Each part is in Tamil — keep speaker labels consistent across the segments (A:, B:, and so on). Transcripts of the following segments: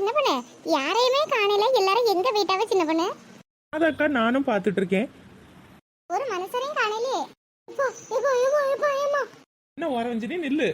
A: சின்ன பொண்ணு? யாரையுமே காணல. எல்லாரும் எங்க போயிட்டாவ சின்ன பொண்ணு?
B: அதக்கா நானும் பார்த்துட்டு இருக்கேன்
A: ஒரு மனுஷரையும் காணலையே. இப்போ இப்போ இப்போ இப்போ ஏமா
B: என்ன ஓரவஞ்சினி நில்லு.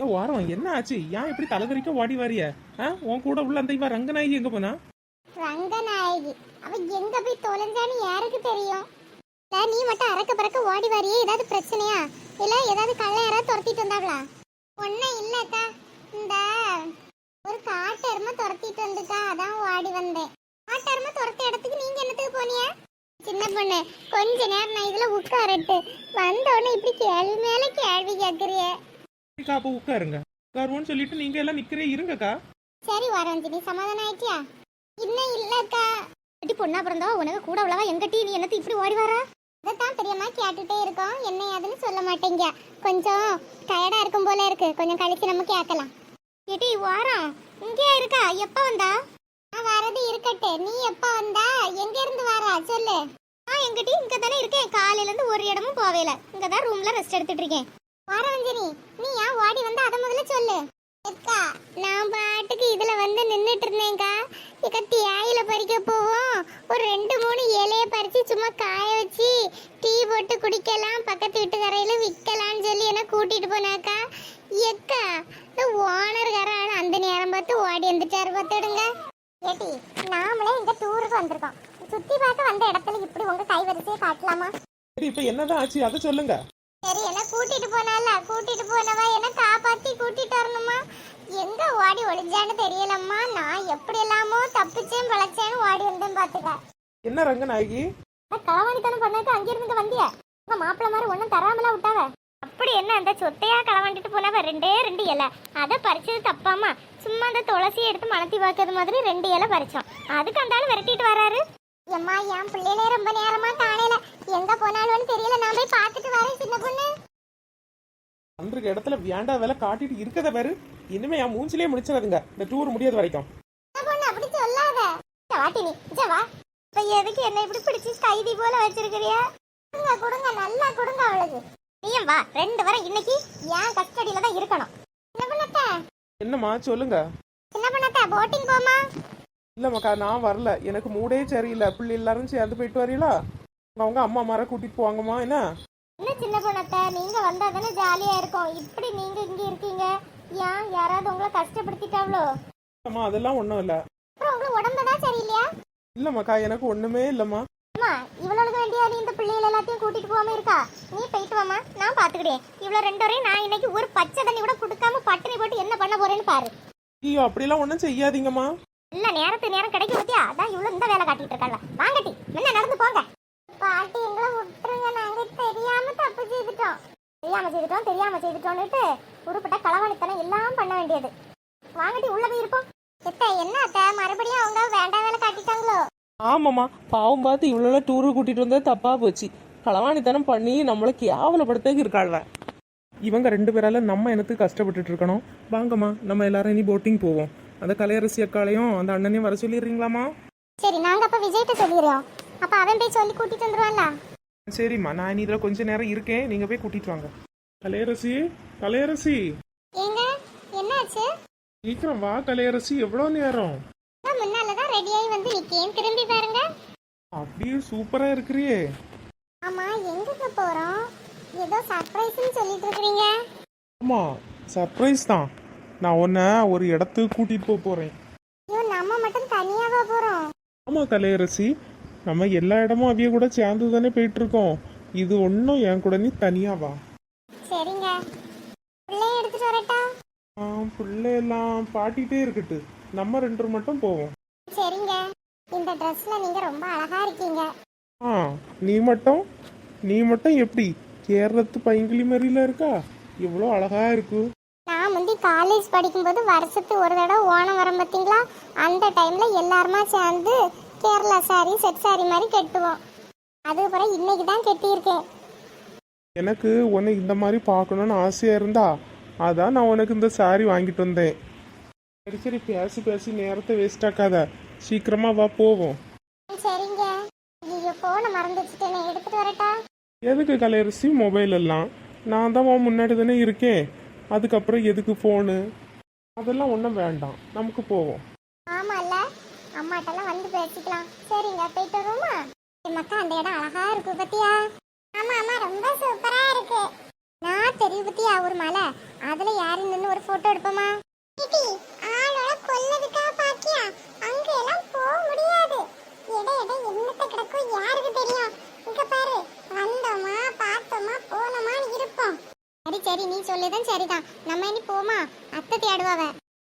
B: ஓரம் என்ன ஆச்சு? ஏன் இப்படி தலைதறிக்க ஓடி வாரிய உன் கூட உள்ள அந்த இவ ரங்கநாயகி எங்க போனா?
A: ரங்கநாயகி. அவ எங்க போய் தொலைஞ்சான்னு யாருக்கு தெரியும்? நீ மட்டும் அறக்க பறக்க ஓடி வரியே ஏதாவது பிரச்சனையா? இல்ல ஏதாவது கள்ள யாராவது துரத்திட்டு வந்தாங்களா? ஒன்னும் இல்லக்கா. இந்த ஒரு காட்டு எருமை துரத்திட்டு வந்துட்டா அதான் ஓடி வந்தேன். காட்டு எருமை துரத்த இடத்துக்கு நீங்க என்னத்துக்கு போனிய சின்ன பொண்ணு கொஞ்ச நேரம் நான் இதுல உட்காரட்டு. வந்த உடனே இப்படி கேள்வி மேல கேள்வி கேக்குறிய.
B: அக்கா அப்ப உட்காருங்க. உட்காருவோன்னு சொல்லிட்டு நீங்க எல்லாம் நிக்கிறே இருங்கக்கா.
A: சரி வரஞ்சி நீ சமாதானம் ஆயிட்டியா? இன்னும் இல்லக்கா. எட்டி பொண்ணா பிறந்தவா உனக்கு கூட உள்ளவா எங்கட்டி? நீ என்னத்து இப்படி ஓடி வரா? இதைத்தான் பெரியம்மா கேட்டுட்டே இருக்கோம். என்ன ஏதுன்னு சொல்ல மாட்டேங்க. கொஞ்சம் டயர்டா இருக்கும் போல இருக்கு. கொஞ்சம் கழிச்சு நம்ம கேட்கலாம். எட்டி வாரம். இங்கே இருக்கா? எப்ப வந்தா? நான் வரது இருக்கட்டு. நீ எப்ப வந்தா? எங்க இருந்து வரா? சொல்லு. ஆ எங்கிட்ட இங்க தானே இருக்கேன். காலையில இருந்து ஒரு இடமும் போவேல இங்க தான் ரூம்ல ரெஸ்ட் எடுத்துட்டு இருக்கேன் வாரவஞ்சனி நீ ஏன் ஓடி வந்தா? அத முதல்ல சொல்லு. அக்கா நான் பாட்டுக்கு இதுல வந்து நின்னுட்டு இருந்தேன்க்கா இக்க தேயில பறிக்க போவோம். ஒரு ரெண்டு மூணு இலைய பறிச்சு சும்மா காய வச்சு டீ போட்டு குடிக்கலாம். பக்கத்து வீட்டுக்கரையில விற்கலாம்னு சொல்லி என்ன கூட்டிட்டு போனாக்கா. எக்கா இந்த ஓனர்காரன் அந்த நேரம் பார்த்து ஓடி வந்துட்டாரு பார்த்துடுங்க. ஏட்டி நாமளே இந்த டூருக்கு வந்திருக்கோம். சுத்தி பார்க்க வந்த இடத்துல இப்படி உங்க கைவரிசையை காட்டலாமா?
B: சரி இப்ப என்னதான் ஆச்சு? அதை சொல்லுங்க.
A: சரி என்ன கூட்டிட்டு போனால? கூட்டிட்டு போனவா? என்ன காப்பாத்தி கூட்டிட்டு வரணுமா? எங்க ஓடி ஒளிஞ்சான்னு தெரியலம்மா. நான் எப்படி எல்லாமோ தப்பிச்சேன் பிழைச்சேன்னு ஓடி வந்தேன் பாத்துக்க
B: என்ன ரங்கநாயகி?
A: களவாணித்தனம் பண்ணாக்க அங்கிருந்து வந்தியா? உங்க மாப்பிள்ள மாதிரி ஒன்னும் தராமலா விட்டாவ? அப்படி என்ன அந்த சொத்தையா களவாண்டிட்டு போனவ ரெண்டே ரெண்டு இலை. அதை பறிச்சது தப்பாமா சும்மா அந்த துளசியை எடுத்து மலத்தி பார்க்கறது மாதிரி ரெண்டு இலை பறிச்சோம். அதுக்கு அந்த ஆள் விரட்டிட்டு வராரு. எம்மா என் பிள்ளைகளே ரொம்ப நேரமா காணல. எங்க போனாலும் தெரியல. நான் போய் பார்த்துட்டு வரேன் சின்ன பொண்ணு.
B: அன்றைக்கு இடத்துல வேண்டா வேலை காட்டிட்டு இருக்கத பாரு. இனிமே என் மூஞ்சிலே முடிச்சிடாதுங்க இந்த டூர் முடியாத வரைக்கும்.
A: பொண்ணு அப்படி சொல்லாத. வாட்டி நீ இங்க வா. இப்ப எதுக்கு என்ன இப்படி பிடிச்சி கைதி போல வச்சிருக்கிறியா? கொடுங்க கொடுங்க நல்லா கொடுங்க அவளுக்கு. நீயும் வா. ரெண்டு வரை இன்னைக்கு ஏன் கஸ்டடியில தான் இருக்கணும். சின்ன பண்ணத்த?
B: என்னம்மா சொல்லுங்க.
A: சின்ன பண்ணத்த போட்டிங் போமா
B: இல்லம்மாக்கா நான் வரல. எனக்கு மூடே சரியில்லை. பிள்ளை எல்லாரும் சேர்ந்து போயிட்டு வரீங்களா அவங்க அம்மா மார கூட்டிட்டு போவாங்கம்மா என்ன?
A: என்ன சின்ன பொண்ணத்த? நீங்க வந்தா தானே ஜாலியா இருக்கும். இப்படி நீங்க இங்க இருக்கீங்க. ஏன் யாராவது உங்களை கஷ்டப்படுத்திட்டாவளோ?
B: அம்மா அதெல்லாம் ஒன்றும் இல்லை.
A: அப்புறம் உங்களுக்கு உடம்புதான் சரியில்லையா?
B: இல்லம்மாக்கா எனக்கு ஒண்ணுமே இல்லம்மா.
A: அம்மா இவளுக்கு வேண்டியா நீ இந்த பிள்ளைகள் எல்லாத்தையும் கூட்டிட்டு போகாம இருக்கா? நீ போயிட்டு வாமா நான் பாத்துக்கிட்டேன் இவ்வளவு ரெண்டு வரையும் நான் இன்னைக்கு ஒரு பச்சை தண்ணி கூட கொடுக்காம பட்டினி போட்டு என்ன பண்ண போறேன்னு பாரு.
B: ஐயோ அப்படிலாம் ஒன்றும் செய்யாதீங்கம்மா.
A: இல்ல நேரத்து நேரம் கிடைக்கும் பத்தியா? அதான் இவ்வளவு இந்த வேலை காட்டிட்டு இருக்காங்க வாங்கட்டி முன்ன நடந்து போங்க. பாட்டி எங்களை விட்டுருங்க நாங்க தெரியாம தப்பு செய்துட்டோம். தெரியாம செய்துட்டோம் தெரியாம செய்துட்டோம்னுட்டு உருப்பட்ட களவாணித்தனம் எல்லாம் பண்ண வேண்டியது. வாங்கட்டி உள்ள போய் இருப்போம். எத்த என்ன அத்தை? மறுபடியும் அவங்க வேண்டாம் வேலை காட்டிட்டாங்களோ?
B: ஆமாம்மா. பாவம் பார்த்து இவ்வளோ டூரு கூட்டிட்டு வந்தது தப்பா போச்சு. களவாணித்தனம் பண்ணி நம்மளை கேவலப்படுத்தக்கு இருக்காள்வ. இவங்க ரெண்டு பேரால நம்ம எனக்கு கஷ்டப்பட்டுட்டு இருக்கணும்? வாங்கம்மா நம்ம எல்லாரும் இனி போட்டிங் போவோம். அந்த கலையரசி அக்காளையும் அந்த அண்ணனையும் வர சொல்லிடுறீங்களாம்மா?
A: சரி நாங்க அப்ப விஜய்கிட்ட சொல்லிடுறோம். அப்ப அவன் போய் சொல்லி கூட்டிட்டு வந்துருவான்ல?
B: சரிம்மா நான் இனி இதில் கொஞ்ச நேரம் இருக்கேன். நீங்கள் போய் கூட்டிட்டு வாங்க. கலையரசி கலையரசி.
A: ஏங்க என்னாச்சு?
B: சீக்கிரம் வா கலையரசி. எவ்வளோ நேரம்?
A: நான் முன்னாலதான் ரெடியாகி வந்து நிக்கேன். திரும்பி பாருங்க.
B: அப்படியே சூப்பராக இருக்கிறியே.
A: ஆமா எங்கங்க போறோம்? ஏதோ சர்ப்ரைஸ்னு சொல்லிட்டு இருக்கீங்க
B: ஆமாம் சர்ப்ரைஸ் தான். நான் உன்னை ஒரு இடத்துக்கு கூட்டிகிட்டு போக போகிறேன்
A: ஐயோ நம்ம மட்டும் தனியாவா போறோம்?
B: ஆமாம் கலையரசி. நம்ம எல்லா இடமும் அவிய கூட சேர்ந்து தானே போயிட்டு இருக்கோம் இது ஒன்றும் என் கூட நீ தனியா வா
A: சரிங்க. பிள்ளைய எடுத்துட்டு வரட்டா?
B: ஆ, பிள்ளையெல்லாம் பாட்டிகிட்டே இருக்கட்டு. நம்ம ரெண்டு மட்டும் போவோம்.
A: சரிங்க. இந்த ட்ரெஸ்ல நீங்க ரொம்ப அழகா இருக்கீங்க.
B: ஆ நீ மட்டும்? நீ மட்டும் எப்படி? கேரளத்து பைங்கிளி மாதிரில இருக்கா? எவ்வளோ அழகா இருக்கு.
A: நான் முந்தி காலேஜ் படிக்கும்போது வருஷத்துக்கு ஒரு தடவை ஓணம் வரும் பார்த்தீங்களா? அந்த டைம்ல எல்லாருமா சேர்ந்து கேரளா சாரி செட் சாரி மாதிரி கட்டுவோம். அதுக்கப்புறம் இன்னைக்கு தான் கட்டியிருக்கேன்.
B: எனக்கு உன்னை இந்த மாதிரி பார்க்கணுன்னு ஆசையாக இருந்தா அதான் நான் உனக்கு இந்த சாரி வாங்கிட்டு வந்தேன். சரி சரி பேசி பேசி நேரத்தை வேஸ்ட் ஆக்காத. சீக்கிரமா வா போவோம்.
A: சரிங்க. ஐயோ போன மறந்து வச்சுட்டேனே எடுத்துட்டு வரட்டா?
B: எதுக்கு கலையரசி மொபைல் எல்லாம்? நான் தான் உன் முன்னாடி தானே இருக்கேன். அதுக்கப்புறம் எதுக்கு ஃபோனு அதெல்லாம் ஒன்றும் வேண்டாம். நமக்கு போவோம்.
A: ஆமால்ல. அம்மாட்டெல்லாம் வந்து பேசிக்கலாம். சரிங்க போயிட்டு வருவோமா? மக்கா அந்த இடம் அழகா இருக்கு பத்தியா? ஆமா ஆமா ரொம்ப சூப்பரா இருக்கு. நான் தெரியும் பத்தியா ஒரு மலை? அதுல யாரு நின்னு ஒரு போட்டோ எடுப்போமா? கொல்லதுக்கா பாக்கியா? அங்க எல்லாம் போக முடியாது. எட எட என்னத்த கிடக்கும் யாருக்கு தெரியும்? இங்க பாரு வந்தோமா பார்த்தோமா போனோமான்னு இருப்போம். சரி சரி நீ சொல்லுதான் சரிதான். நம்ம இனி போமா? அத்தை தேடுவாவ.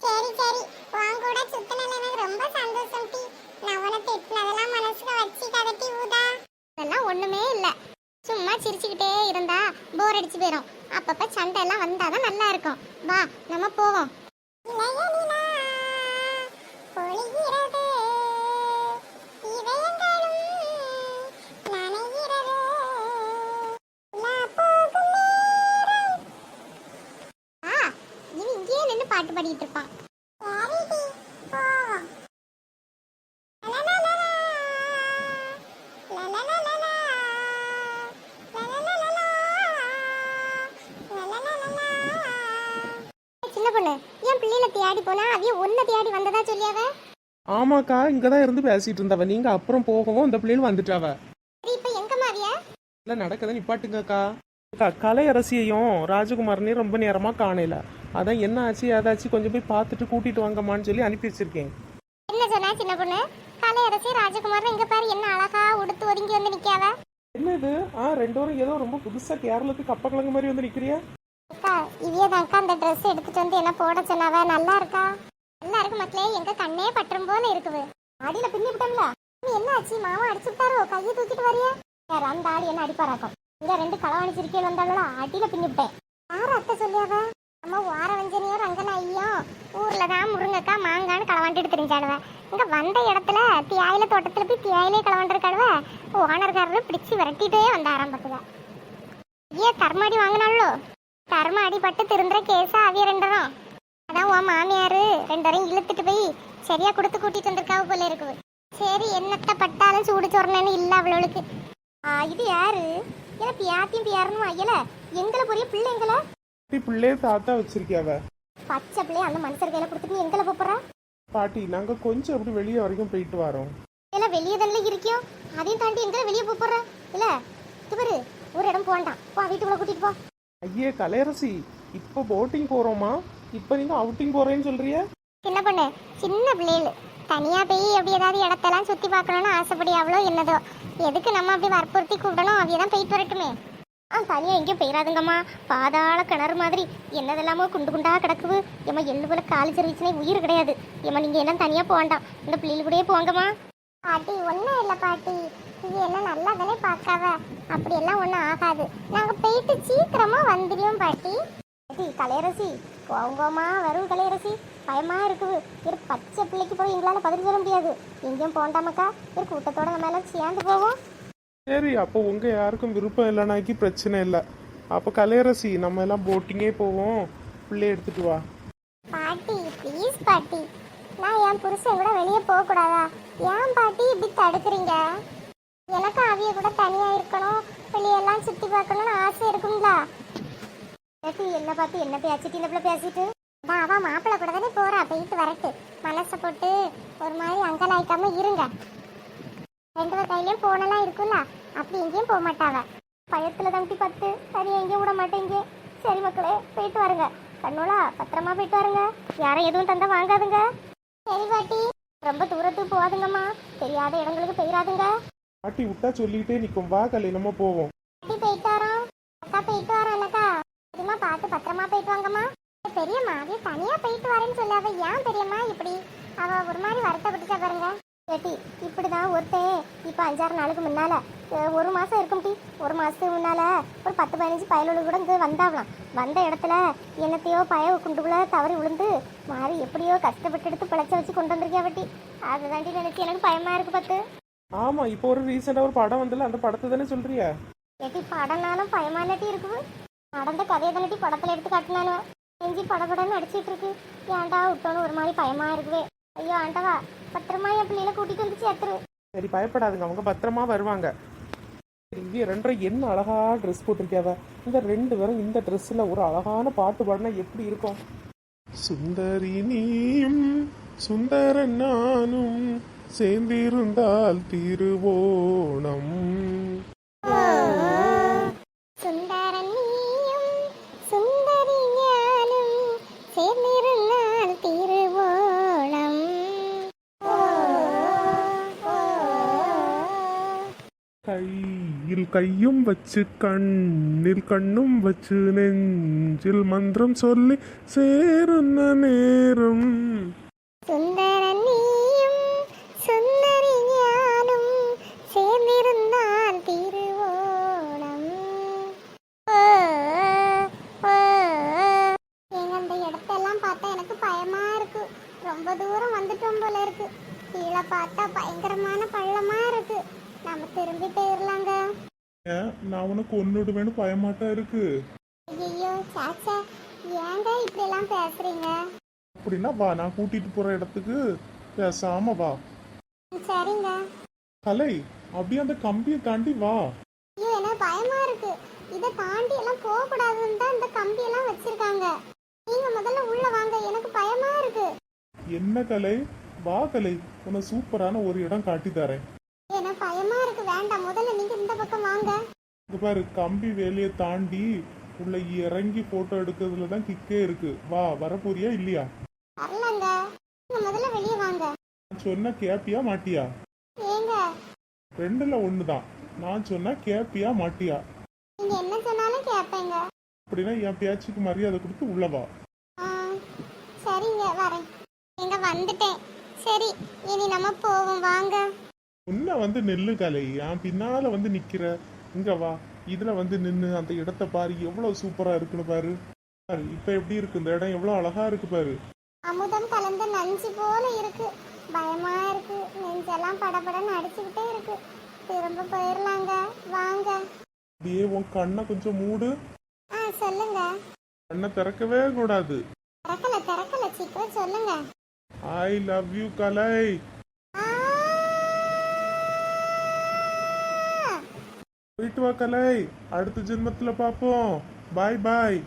A: சரி சரி. உன் கூட சுத்தினல எனக்கு ரொம்ப சந்தோஷம் டி. நான் உன திட்டினதெல்லாம் மனசுக்கு வச்சு கதட்டி ஊதா. அதெல்லாம் ஒண்ணுமே இல்ல. சும்மா சிரிச்சுக்கிட்டே இருந்தா போர் அடிச்சு போயிடும் அப்பப்ப சண்டை எல்லாம் வந்தாதான் நல்லா இருக்கும். வா நம்ம போவோம். பொழிகிறது பாட்டு பாடிட்டு இருப்பான் சரிடி, போவோம். லலலலலா. லலலலலா. லலலலலா. லலலலலா. சின்ன பொண்ணு ஏன் பிள்ளைல தேடி போனா அவிய ஒன்ன தேடி வந்ததா சொல்லியாவ?
B: ஆமாக்கா இங்கே தான் இருந்து பேசிட்டு இருந்தவ. நீங்கள் அப்புறம் போகவும் இந்த பிள்ளைகள் வந்துட்டாவ.
A: சரி இப்ப எங்கம்மா அவிய?
B: இல்லை நடக்கதை நிப்பாட்டுங்கக்கா. அக்கா கலையரசியையும் ராஜகுமாரனையும் ரொம்ப நேரமாக காணல. அதான் என்ன ஆச்சு ஏதாச்சும் கொஞ்சம் போய் பார்த்துட்டு கூட்டிட்டு வாங்கம்மான்னு சொல்லி அனுப்பி வச்சிருக்கேன்.
A: என்ன சொன்னா சின்ன பொண்ணு? கலையரசி ராஜகுமார் இங்க பாரு என்ன அழகா உடுத்து ஒதுங்கி வந்து நிக்காவ
B: என்ன இது ஆ ரெண்டு பேரும் ஏதோ ரொம்ப புதுசாக கேரளத்துக்கு கப்ப கிழங்கு மாதிரி வந்து நிற்கிறியா
A: அக்கா இவியதாக்கா அந்த ட்ரெஸ் எடுத்துட்டு வந்து என்ன போட சொன்னாவ? நல்லா இருக்கா? நல்லா இருக்கு மக்களே எங்க கண்ணே பற்றும் போல இருக்குது. அடியில பின்னி விட்டோம்ல. நீ என்ன ஆச்சு? மாமா அடிச்சு விட்டாரோ? கையை தூக்கிட்டு வரையா? யார் அந்த ஆடு என்ன அடிப்பாராக்கும்? இங்க ரெண்டு களவாணி சிரிக்கையில் வந்தாலும் அடியில பின்னி விட்டேன். யார் அத்தை சொல்லியாவ? நம்ம வார வஞ்சனியும் ரங்கநாயும் ஊர்ல தான் முருங்கக்கா மாங்கான்னு களவாண்டிட்டு தெரிஞ்சாடுவ இங்க வந்த இடத்துல தியாயில தோட்டத்துல போய் தியாயிலே களவாண்டிருக்காடுவ ஓனர்காரரு பிடிச்சு விரட்டிட்டே வந்த ஆரம்பத்துல ஏன் தர்மாடி வாங்கினாலோ கர்ம அடிபட்டு திருந்துற கேஸா அவிய ரெண்டரும். அதான் உன் மாமியாரு ரெண்டரையும் இழுத்துட்டு போய் சரியா கொடுத்து கூட்டிட்டு வந்திருக்காவ போல இருக்குது. சரி என்னத்த பட்டாலும் சூடு சொரணன்னு இல்ல அவளுக்கு. இது யாரு? ஏன்னா பியாத்தியும் பியாரணும் ஐயல எங்களை புரிய பிள்ளைங்கள
B: பாட்டி பிள்ளைய தாத்தா வச்சிருக்கியாவ?
A: பச்சை பிள்ளைய அந்த மனுஷர் கையில கொடுத்துட்டு எங்களை போறா
B: பாட்டி நாங்கள் கொஞ்சம் அப்படி வெளியே வரைக்கும் போயிட்டு வரோம்.
A: இல்ல வெளியே தானே இருக்கியோ? அதையும் தாண்டி எங்களை வெளியே போற இல்ல இது பாரு ஒரு இடம் போண்டாம். போ வீட்டுக்குள்ள கூட்டிட்டு போ.
B: ஐயே கலையரசி இப்போ போட்டிங் போகிறோமா இப்போ நீங்கள் அவுட்டிங் போகிறேன்னு சொல்றிய
A: சின்ன பொண்ணு சின்ன பிள்ளைகள். தனியா போய் அப்படி ஏதாவது இடத்தெல்லாம் சுத்தி பார்க்கணும்னு ஆசைப்படியாவளோ என்னதோ. எதுக்கு நம்ம அப்படி வற்புறுத்தி கூப்பிடணும்? அவைய தான் போயிட்டு வரட்டுமே. ஆ தனியா எங்கேயும் போயிடாதுங்கம்மா. பாதாள கிணறு மாதிரி. என்னதெல்லாமோ குண்டு குண்டா கிடக்குது. ஏம்மா எள்ளு போல காலி சர்வீஸ்னே உயிர் கிடையாது. ஏம்மா நீங்க எல்லாம் தனியா போக வேண்டாம். இந்த பிள்ளைகள் கூடயே போங்கம்மா. பாட்டி ஒன்றும் இல்லை பாட்டி. இது என்ன நல்லா தானே பார்க்காவ அப்படியெல்லாம் ஒன்றும் ஆகாது. நாங்கள் போயிட்டு சீக்கிரமா வந்துடுவோம் பாட்டி. பாட்டி கலையரசி கோங்கோமா வரும் கலையரசி. பயமா இருக்குது. இரு பச்சை பிள்ளைக்கு போய் எங்களால பதில் சொல்ல முடியாது. எங்கேயும் போண்டாமக்கா. இரு கூட்டத்தோட நம்ம எல்லாம் சேர்ந்து போவோம்.
B: சரி அப்போ உங்கள் யாருக்கும் விருப்பம் இல்லைனாக்கி பிரச்சனை இல்லை. அப்போ கலையரசி நம்ம எல்லாம் போட்டிங்கே போவோம். பிள்ளைய எடுத்துட்டு வா.
A: பாட்டி ப்ளீஸ் பாட்டி. நான் என் புருஷன் கூட வெளியே போக கூடாதா ஏன் பாட்டி இப்படி தடுக்கிறீங்க? எனக்கு அவிய கூட தனியா இருக்கணும். வெளியெல்லாம் சுத்தி பார்க்கணும்னு ஆசை இருக்கும்ல. ஏட்டி, என்ன பார்த்து என்ன பேசிட்டு இந்த பேசிட்டு? அதான் அவ மாப்பிள்ளை கூட தானே போறா. போயிட்டு வரட்டு. மனசை போட்டு ஒரு மாதிரி அங்கலாய்க்காம இருங்க. ரெண்டு கையிலையும் கையிலயும் போனெல்லாம் இருக்கும்ல அப்படி எங்கேயும் போக மாட்டாவ. பயத்துல தம்பி பத்து சரி எங்கேயும் விட மாட்டேங்க சரி மக்களே போயிட்டு வாருங்க. கண்ணோலா பத்திரமா போயிட்டு வாருங்க. யாரும் எதுவும் தந்தா வாங்காதுங்க. சரி பாட்டி. ரொம்ப தூரத்துக்கு போகாதுங்கம்மா. தெரியாத இடங்களுக்கு போயிடாதுங்க
B: பாட்டி விட்டா சொல்லிக்கிட்டே நிற்கும் வா கலை போவோம்.
A: பாட்டி போயிட்டு வரோம். அக்கா போயிட்டு வரோம் என்னக்கா சரிம்மா பார்த்து பத்திரமா போயிட்டு வாங்கம்மா. பெரியம்மா அவ தனியா போயிட்டு வரேன்னு சொல்லாத ஏன் பெரியம்மா இப்படி? அவ ஒரு மாதிரி வருத்தப்பட்டுச்சா பாருங்க. ஏட்டி இப்படிதான் ஒருத்தன் இப்போ அஞ்சாறு நாளுக்கு முன்னால ஒரு மாசம் இருக்கும் டி. ஒரு மாதத்துக்கு முன்னால் ஒரு பத்து பதினஞ்சு பயலுள்ள கூட இங்க வந்தாவலாம். வந்த இடத்துல என்னத்தையோ பய குண்டுக்குள்ள தவறி விழுந்து மாறி எப்படியோ கஷ்டப்பட்டு எடுத்து பிழைச்ச வச்சு கொண்டு வந்திருக்கியா வட்டி? அதுதாண்டி நினைச்சு எனக்கு பயமாக இருக்கு பார்த்து.
B: ஆமாம் இப்போ ஒரு ரீசெண்டாக ஒரு படம் வந்தல அந்த படத்தை தானே சொல்றிய?
A: ஏட்டி படம்னாலும் பயமா இல்லாட்டி இருக்குது. நடந்த கதையை தானட்டி படத்துல எடுத்து காட்டினானு நெஞ்சி படபடன்னு அடிச்சிட்டு இருக்கு. ஏன்டா விட்டோன்னு ஒரு மாதிரி பயமா இருக்குவே ஐயோ ஆண்டவா பத்திரமா என் பிள்ளைல கூட்டிட்டு வந்து சேர்த்துரு.
B: சரி பயப்படாதுங்க. அவங்க பத்திரமா வருவாங்க. இவ ரெண்டரை என்ன அழகா ட்ரெஸ் போட்டிருக்கியாவ இந்த ரெண்டு பேரும் இந்த ட்ரெஸ்ஸில் ஒரு அழகான பாட்டு பாடினா எப்படி இருக்கும்? சுந்தரி நீயும் சுந்தரன் நானும் சேர்ந்திருந்தால் திருவோணம். கையில் கையும் வச்சு கண்ணில் கண்ணும் வச்சு நெஞ்சில் மந்திரம் சொல்லி சேருന്ന நேரம்
A: சுந்தரன் நீயும் சுந்தரி ஞானும் சேர்ந்திருந்தால் திருவோணம் ஏங்க அந்த இடத்தெல்லாம் பார்த்தா எனக்கு பயமா இருக்கு ரொம்ப தூரம் வந்துட்டோம் போல இருக்கு கீழே பார்த்தா பயங்கரமான பள்ளமா இருக்கு நம்ம திரும்பி போயிடலாங்க
B: ஏன், நான் ஒன்னுடுவேன்னு பயமாட்டா இருக்கு.
A: ஐயோ சாச்சா ஏங்க இப்படி எல்லாம் பேசுறீங்க?
B: அப்படின்னா வா நான் கூட்டிட்டு போற இடத்துக்கு பேசாம வா.
A: சரிங்க.
B: கலை அப்படியே அந்த கம்பியை தாண்டி வா.
A: ஐயோ எனக்கு பயமா இருக்கு? இதை தாண்டி எல்லாம் போக கூடாதுன்னு தான் இந்த கம்பி எல்லாம் வச்சிருக்காங்க. நீங்க முதல்ல உள்ள வாங்க எனக்கு பயமா இருக்கு.
B: என்ன கலை? வா கலை உன்னை சூப்பரான ஒரு இடம் காட்டி தரேன்.
A: எனக்கு பயமா இருக்கு? வேண்டாம் முதல்ல நீங்க இந்த பக்கம் வாங்க.
B: இங்க பாரு கம்பி வேலையை தாண்டி உள்ள இறங்கி போட்டோ எடுக்கிறதுல தான் கிக்கே இருக்கு. வா வரப்போறியா இல்லையா?
A: வரலங்க. முதல்ல வெளியே வாங்க.
B: சொன்ன கேப்பியா மாட்டியா?
A: ஏங்க?
B: ரெண்டுல ஒண்ணுதான். நான் சொன்னா கேப்பியா மாட்டியா?
A: நீங்க என்ன சொன்னாலும் கேட்பேங்க
B: அப்படின்னா என் பேச்சுக்கு மரியாதை கொடுத்து உள்ள வா.
A: ஆ, சரிங்க வரேன். எங்க வந்துட்டேன். சரி இனி நம்ம போவோம். வாங்க.
B: உன்ன வந்து நெல்லு கலை. என் பின்னால வந்து நிக்கிற இங்க வா. இதுல வந்து நின்னு அந்த இடத்த பாரு எவ்வளவு சூப்பரா இருக்குன்னு பாரு. பாரு இப்ப எப்படி இருக்கு? இந்த இடம் எவ்வளவு அழகா இருக்கு பாரு.
A: அமுதம் கலந்த நஞ்சு போல இருக்கு. பயமா இருக்கு. நெஞ்செல்லாம் படபடன்னு அடிச்சுக்கிட்டே இருக்கு. திரும்ப போயிடலாங்க வாங்க.
B: அப்படியே உன் கண்ணை கொஞ்சம் மூடு.
A: ஆ சொல்லுங்க.
B: கண்ணை திறக்கவே கூடாது.
A: திறக்கல திறக்கல. சீக்கிரம் சொல்லுங்க.
B: I love you Kalai. போயிட்டு வா கலை. அடுத்த ஜென்மத்துல பாப்போம். பாய் பாய்